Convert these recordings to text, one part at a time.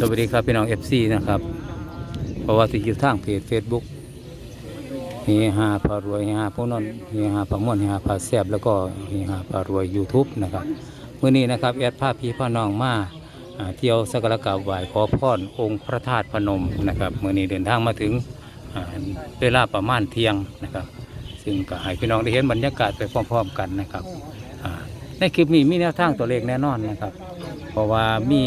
สวัสดีครับพี่น้อง FC นะครับเพราะว่าติดอยู่ทางเพจ Facebook เฮฮาพารวยเฮฮาพวกนนเฮฮาพาม่วนเฮฮาพาแซบแล้วก็เฮฮาพารวย YouTube นะครับเมื้อนี้นะครับแอดภาพพี่พ่อน้องมาเที่ยวสักการะกราบไหว้ขอพรองค์พระธาตุพนมนะครับเมื้อนี้เดินทางมาถึงอ่าเวลาประมาณเที่ยงนะครับ ซึ่งก็ให้พี่น้องได้เห็นบรรยากาศไปพร้อมๆกันนะครับในคลิปนี้มีแนวทางตัวเลขแน่นอนนะครับ เพราะว่ามี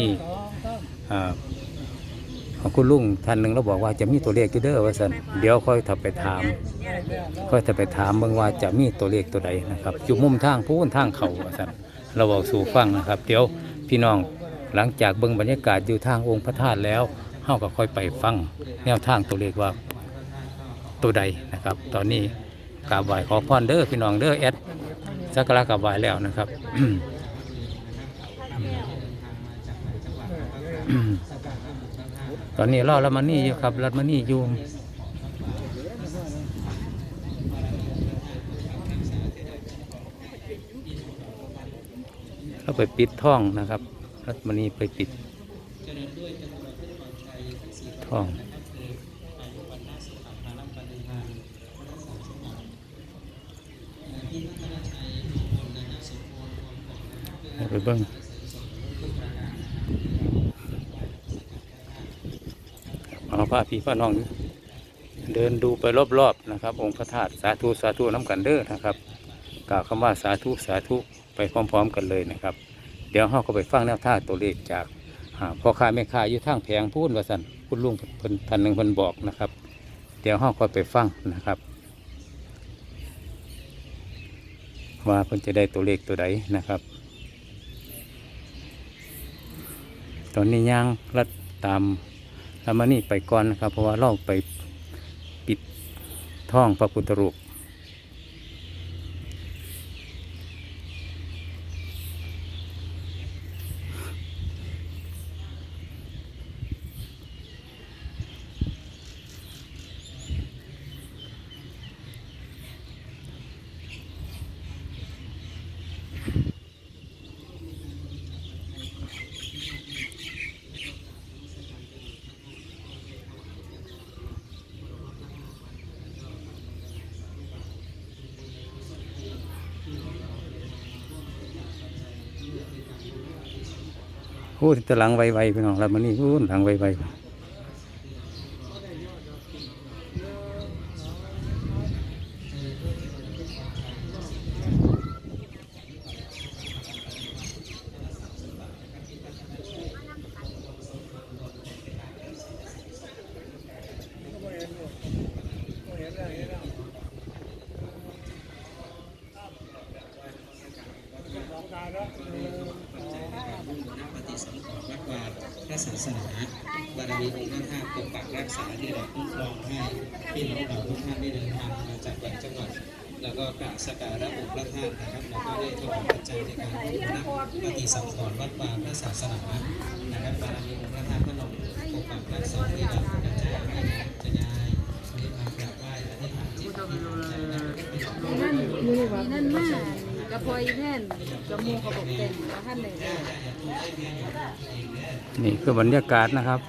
คุณลุงท่านหนึ่งเราบอกว่าจะมีตัวเลขอยู่เด้อว่าสันเดี๋ยวค่อยถ้าไปถาม ค่อยถ้าไปถามเบิ่งว่าจะมีตัวเลขตัวใดนะครับอยู่มุมทางพูนทางเขาว่าสันเราบอกสู่ฟังนะครับ เดี๋ยวพี่น้องหลังจากเบิ่งบรรยากาศอยู่ทางองค์พระธาตุแล้วเฮาก็ค่อยไปฟังแนวทางตัวเลขว่าตัวใดนะครับ ตอนนี้กราบไหว้ขอพรเด้อพี่น้องเด้อแอดสักการะกราบไหว้แล้วนะครับ ตอนนี้รอรัตมานี่อยู่ครับรัตมานี่อยู่เขาไปปิดท่องนะครับ รัตมานี่ไปปิดท่องไปเบิ้ง เอาพาพี่พาน้อง เดินดูไปรอบๆนะครับ องค์พระธาตุสาธุสาธุน้ำกันเด้อนะครับกล่าวคำว่าสาธุสาธุไปพร้อม ๆ กันเลยนะครับ เดี๋ยวเฮาก็ไปฟังแนวท่างตัวเลขจากพ่อค้าแม่ค้าอยู่ทางแผงพูดว่าสันคุณลุงเพิ่นท่านหนึ่งเพิ่นบอกนะครับ เดี๋ยวเฮาก็ไปฟังนะครับว่าเพิ่นจะได้ตัวเลขตัวใดนะครับ ตอนนี้ย่างรัดตาม แล้วมานี่ไปก่อนนะครับ เพราะว่าเราไปปิดท่องพระพุทธรูป พูดแตหลังไวๆพี่น้องแล้วมานี่พูดหลังไวๆ ผู้มีปฏิสังขรณ์วัดวาพระศาสนาบารมีองค์พระธาตุปกปักรักษาที่เราคุ้มครองให้พี่น้องเราทุกท่านได้เดินทางมาจากหลายจังหวัดแล้วก็กราบสักการะองค์พระธาตุนะครับแล้วก็ได้ถวายปัจจัยในการบูรณะปฏิสังขรณ์วัดวาพระศาสนานะครับบารมีองค์พระธาตุพนมปกปักรักษาที่เรากระจายให้จะยายวันนี้มากราบไหว้และที่ฐานจิตที่ภูมิใจนะ นั่นนั่นมากกระพ อยแท่นจมูกกระบอกเต็มท่านเลยนี่คือบรรยากาศนะครับ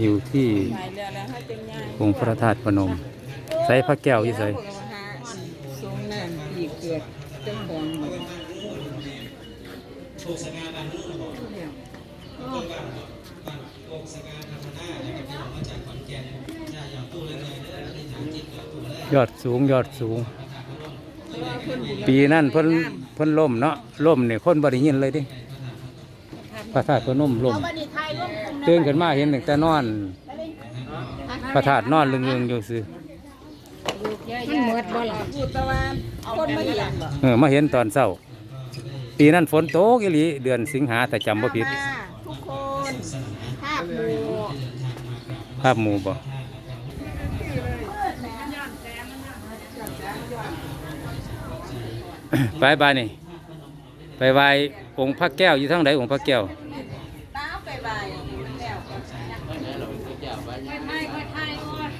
อยู่ที่วแล้วถ้าเป็นง่ายองค์พระธาตุพนม ใส่พระแก้วยู่ใส่ทรงนั่นอีเกิดเจ้าของยอดสูงยอดสูง ปีนั้นเพิ่นเพิ่นล่มเนาะล่มเนี่ยคนบริยินเลยดิพระธาตุพนมล่มตื่นขึ้นมาเห็นตั้งแต่นอน พระธาตุนอนลึงๆอยู่ซื่อมันหมดบ่ล่ะพูดตะวันคนมาเห็นบ่เออมาเห็นตอนเช้า ปีนั้นฝนตกอีหลีเดือนสิงหาแต่จำบ่ผิดทุกคนภาพหมู่ภาพหมู่บ่ ไปบานี่ไปไหว้องค์พระแก้วอยู่ทางใดองค์พระแก้วตาไปใบมันแล้วไม่ไม่ก็ไทยก่อน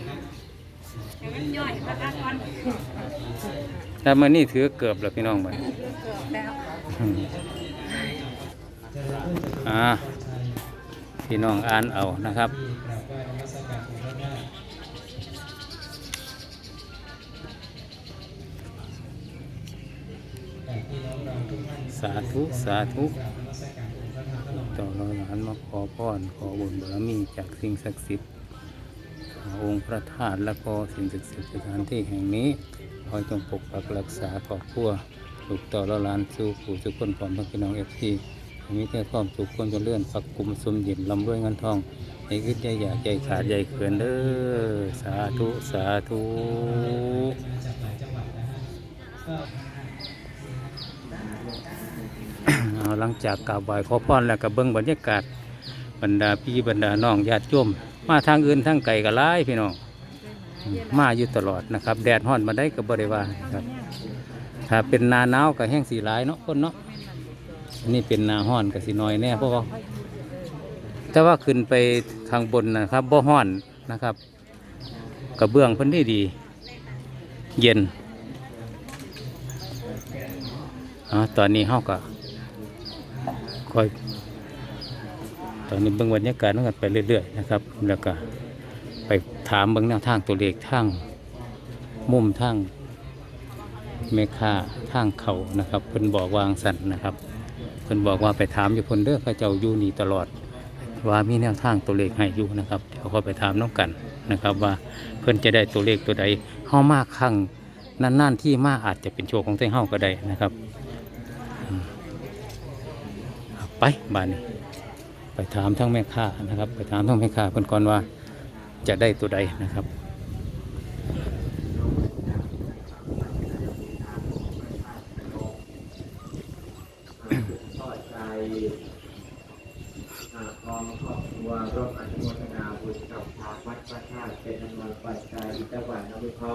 แต่มันย่อยพระกันก่อนถ้ามันนี่ถือเกือบแล้วพี่น้องบัดแล้วอืมอ่าพี่น้องอ่านเอานะครับ สาธุ สาธุกราบนมัสการอระธาตุพนมต่อเราหลานมาขอพรขอบุญบารมีจากสิ่งศักดิ์สิทธิ์องค์พระธาตุและก็สิ่งศักดิ์สิทธิ์สถานที่แห่งนี้ขอจงปกปักรักษาครอบครัวลูกต่อเราหลานสู่ผู้สุขคนพร้อมทั้งพี่น้องเอฟซีมีแต่ความสุขความเจริญฝักกลุ่มสมเย็นลำด้วยเงินทองให้ขึ้นใจอยากใจขาดใจเขินเด้อสาธุ สาธุ หลังจากกราบไหว้ขอพรแล้วก็เบิ่งบรรยากาศบรรดาพี่บรรดาน้องญาติโยมมาทางอื่นทางไกลก็หลายพี่น้องมาอยู่ตลอดนะครับ แดดฮ้อนมาได้ก็บ่ได้ว่าครับ ถ้าเป็นนาหนาวก็แห้งสีหลายเนาะคนเนาะอันนี้เป็นนาฮ้อนก็สิน้อยแน่เพราะว่าแต่ว่าขึ้นไปข้างบนนะครับบ่ฮ้อนนะครับกระเบื้องพิ่นดีดี เย็นอ๋อตอนนี้เฮาก็ คอย ตอนนี้เบิ่งบรรยากาศนั่นกันไปเรื่อย ๆ นะครับ แล้วก็ไปถามเบิ่งแนวทางตัวเลขทางมุมทางเมฆาทางเขานะครับเพิ่นบอกวางสันนะครับเพิ่นบอกว่าไปถามอยู่คนเด้อเขาเจ้าอยู่นี่ตลอด ว่ามีแนวทางตัวเลขให้อยู่นะครับเดี๋ยวเขาไปถามน้องกันนะครับ ว่าเพิ่นจะได้ตัวเลขตัวใดเฮามากครั้งนั่นๆที่มากอาจจะเป็นโชคของเต้เฮาก็ได้นะครับ ไปบ้านนี้ ไปถามทั้งแม่ค้านะครับ ไปถามทั้งแม่ค้าเพิ่นก่อนว่าจะได้ตัวใดนะครับทอดใจพร้อมครอบครัวร่วมอนุโมทนาบุญกับทางวัดพระธาตุเป็นอันวันปัจจัยจังหวัดน้องพ่อ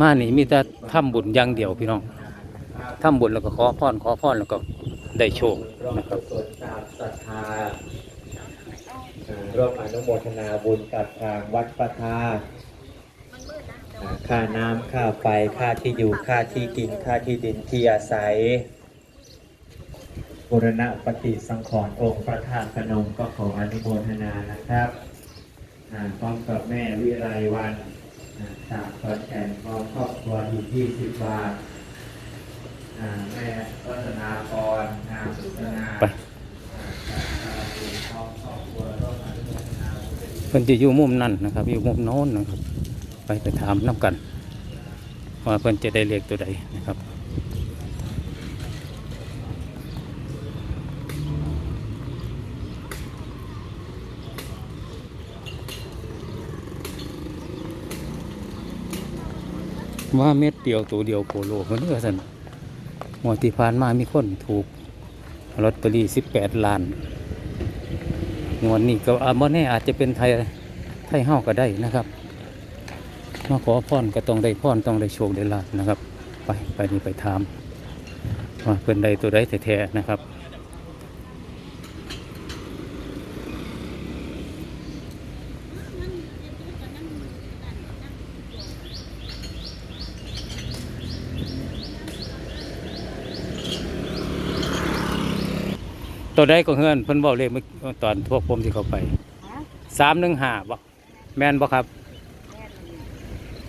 มานี่มีแต่ทำบุญอย่างเดียวพี่น้องทำบุญแล้วก็ขอพรขอพรแล้วก็ ได้โชคร่วมนะครับตามศรัทธาอ่าร่วมอนุโมทนาบุญกับทางวัดพระธาตุค่าน้ำค่าไฟค่าที่อยู่ค่าที่กินค่าที่ดินที่อาศัยบุรณะปฏิสังขรณ์องค์พระธาตุพนมก็ขออนุโมทนานะครับพร้อมกับแม่วิไลวันจากขอนแก่นพร้อมครอบครัวอีก20 บาทอ่า แม่รัตนาพรนามสุตนาไปพร้อมครอบครัวร่วมอนุโมทนาบุญเพิ่นจะอยู่มุมนั้นนะครับ อยู่มุมโน้นนะครับ ไปไปถามน้กัน ว่าเพิ่นจะได้เลขตัวใดนะครับว่าเม็ดเดียวตัวเดียวโคโลมันเนื้อสัน หมวดที่ผ่านมามีคนถูกลอตเตอรี่สิบแปดล้านงวดนี้ก็อาบ่แน่อาจจะเป็นไทยไทยเฮาก็ได้นะครับ มาขอพรก็ต้องได้พรต้องได้โชคได้ลาบนะครับ ไปไปนี่ไปถามว่าเพิ่นใดตัวใดแท้ๆนะครับ ตัวใดก็เฮือนเพิ่นบอกเลขเมื่อตอนพวกผมที่เขาไปสามหนึ่งห้าบ่แม่นบ่ครับ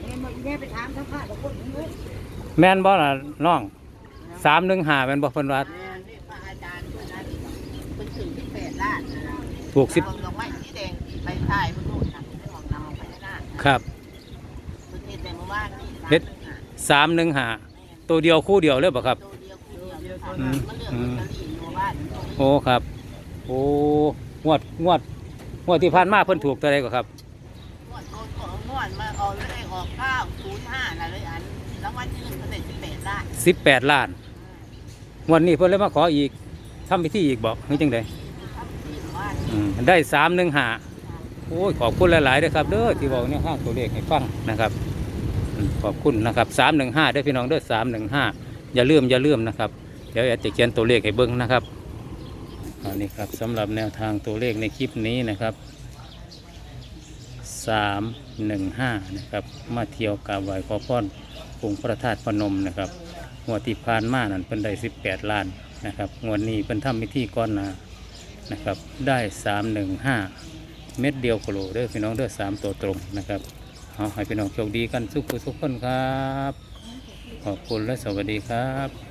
แม่แม่ไปถามทั้งพระกับคนนู้นแม่นบ่ล่ะน้องสามหนึ่งห้าแม่นบ่เพิ่นว่าแม่นี่พระอาจารย์คนนั้นเป็นถึงที่แปดล้านนะถูกสิบเอาดอกไม้สีแดงไปถ่ายมันนู่นนะไม่ออกนำออกไปหน้าครับประเทศแต่เมื่อวานนี่เฮ็ดสามหนึ่งห้าตัวเดียวคู่เดียวเลยบ่ครับตัวเดียวคู่เดียวเดียวค่ะอืม โอ้ครับ โอ้งวดงวดงวดที่ผ่านมาเพิ่นถูกตัวใดก็ครับงวดก่อนก่อนงวดมาออกเลขออกเก้าศูนย์ห้าน่ะเลยอันรางวัลที่หนึ่งเสด็จสิบแปดล้านสิบแปดล้านงวดนี้เพิ่นเลยมาขออีกทำพิธีอีกบอกนี่จังไดครับที่บ้านอืมได้สามหนึ่งห้าโอ้ยขอบคุณหลายๆเด้อครับเด้อที่บอกเนี่ยข้างตัวเลขให้ฟังนะครับอืมขอบคุณนะครับสามหนึ่งห้าได้อพี่น้องเด้อสามหนึ่งห้าอย่าลืมอย่าลืมนะครับ เดี๋ยวอาจจะเขียนตัวเลขให้เบิ้งนะครับ อันนี้ครับสำหรับแนวทางตัวเลขในคลิปนี้นะครับสามหนึ่งห้านะครับมาเที่ยวกราบไหว้ขอพรองค์พระธาตุพนมนะครับงวดที่ผ่านมานั่นเป็นได้สิบแปดล้านนะครับงวดนี้เป็นทำพิธีก้อนนานะครับได้สามหนึ่งห้าเม็ดเดียวโคโลเด้อพี่น้องเด้อสามตัวตรงนะครับเอาให้พี่น้องโชคดีกันทุกผู้ทุกคนครับ ขอบคุณและสวัสดีครับ